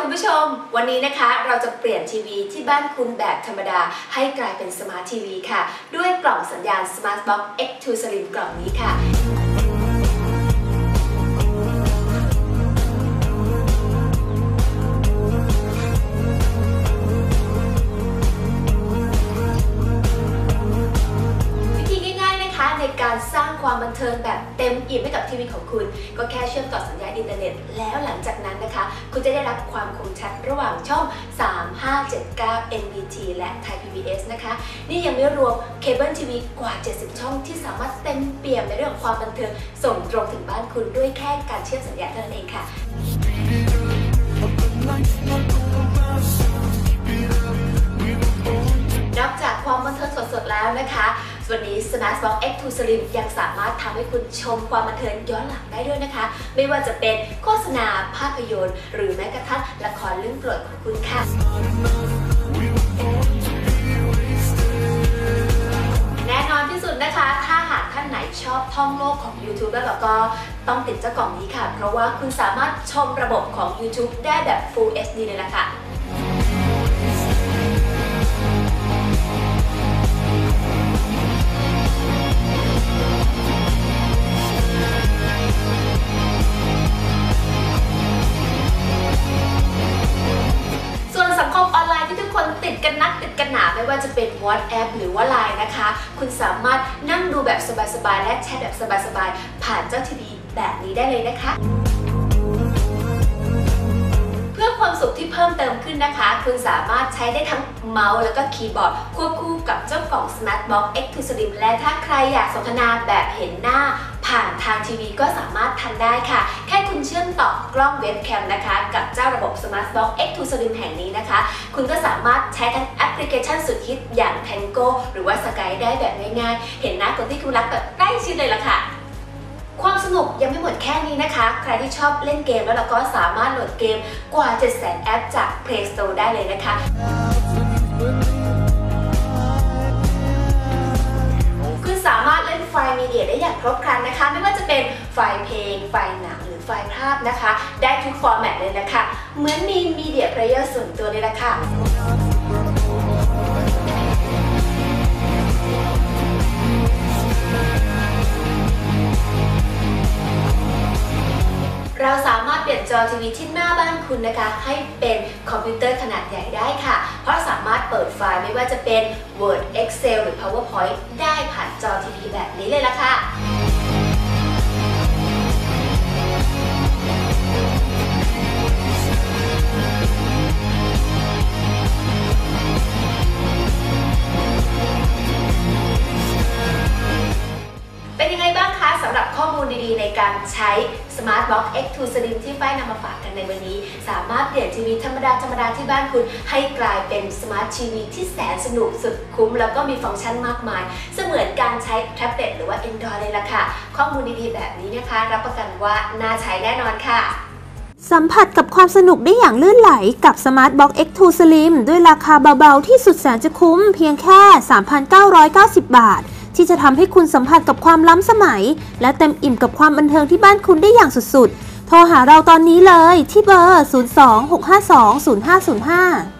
คุณผู้ชม วันนี้นะคะเราจะเปลี่ยนทีวีที่บ้านคุณแบบธรรมดา ให้กลายเป็นสมาร์ททีวีค่ะ ด้วยกล่องสัญญาณ Smart Box X2 Slim กล่องนี้ค่ะ ความบันเทิงแบบเต็มอิ่มให้กับทีวีของคุณ ก็แค่เชื่อมต่อสัญญาณอินเทอร์เน็ต แล้วหลังจากนั้นนะคะ คุณจะได้รับความคมชัดระหว่างช่อง 3579 NBT และ Thai PBS นะคะ นี่ยังไม่รวมเคเบิลทีวีกว่า 70 ช่องที่สามารถเต็มเปี่ยมในเรื่องของความบันเทิงส่งตรงถึงบ้านคุณด้วยแค่การเชื่อมสัญญาณเท่านั้นเองค่ะ นอกจากความบันเทิงสดๆแล้วนะคะ วันนี้ Smart Box X2 Slim ยังสามารถทำให้คุณชมความบันเทิงย้อนหลังได้ด้วยนะคะ ไม่ว่าจะเป็นโฆษณาภาพยนตร์ หรือแม้กระทั่งละครเรื่องโปรดของคุณค่ะแน่นอนที่สุดนะคะถ้าหากท่านไหนชอบท่องโลกของ YouTube แล้วก็ต้องติดเจ้ากล่องนี้ค่ะ เพราะว่าคุณสามารถชมระบบของ YouTube ได้แบบ Full HD เลยล่ะค่ะ กันนักติดกันหนาไม่ว่าจะเป็น WhatsApp หรือว่า Line นะคะ คุณสามารถนั่งดูแบบสบายๆ และแชทแบบสบายๆ ผ่านเจ้าทีวีแบบนี้ได้เลยนะคะเพื่อความสุขที่เพิ่มเติมขึ้นนะคะ คุณสามารถใช้ได้ทั้งเมาส์แล้วก็คีย์บอร์ด ควบคู่กับเจ้ากล่อง Smart Box X2 Slim และถ้าใครอยากสนทนาแบบเห็นหน้า ผ่านทางทีวีก็สามารถทำได้ค่ะ แค่คุณเชื่อมต่อกล้องเว็บแคมนะคะ กับเจ้าระบบ Smart Box X2 Slim แห่งนี้นะคะ คุณก็สามารถใช้ทั้งแอปพลิเคชันสุดฮิตอย่าง Tango หรือว่า Skype ได้แบบง่ายๆ เห็นหน้าคนที่คุณรักแบบใกล้ชิดเลยล่ะค่ะความสนุกยังไม่หมดแค่นี้นะคะ ใครที่ชอบเล่นเกมแล้วเราก็สามารถโหลดเกมกว่า 700,000 แอปจาก Play Store ได้เลยนะคะ รบครันนะคะ ไม่ว่าจะเป็นไฟล์เพลง ไฟล์หนังหรือไฟล์ภาพนะคะ ได้ทุกฟอร์แมตเลยนะคะ เหมือนมีมีเดียเพลเยอร์ส่วนตัวเลยละค่ะ เราสามารถเปลี่ยนจอทีวีที่หน้าบ้านคุณนะคะ ให้เป็นคอมพิวเตอร์ขนาดใหญ่ได้ค่ะ เพราะสามารถเปิดไฟล์ไม่ว่าจะเป็น Word Excel หรือ PowerPoint ได้ผ่านจอทีวีแบบนี้เลยละค่ะับข้อมูลดีๆ ในการใช้ Smart Box X2 Slim ที่ฝ้ายนำมาฝากกันในวันนี้ สามารถเปลี่ยนทีวีธรรมดาธรรมดาที่บ้านคุณ ให้กลายเป็น Smart TV ที่แสนสนุกสุดคุ้ม แล้วก็มีฟังก์ชันมากมาย เสมือนการใช้แท็บเล็ตหรือว่า Android เลยล่ะค่ะ ข้อมูลดีๆ แบบนี้นะคะ รับประกันว่าน่าใช้แน่นอนค่ะสัมผัสกับความสนุกได้อย่างลื่นไหลกับ Smart Box X2 Slim ด้วยราคาเบาๆ ที่สุดแสนจะคุ้มเพียงแค่ 3,990 บาท ที่จะทำให้คุณสัมผัสกับความล้ำสมัย และเต็มอิ่มกับความบันเทิงที่บ้านคุณได้อย่างสุดๆ โทรหาเราตอนนี้เลยที่เบอร์ 026520505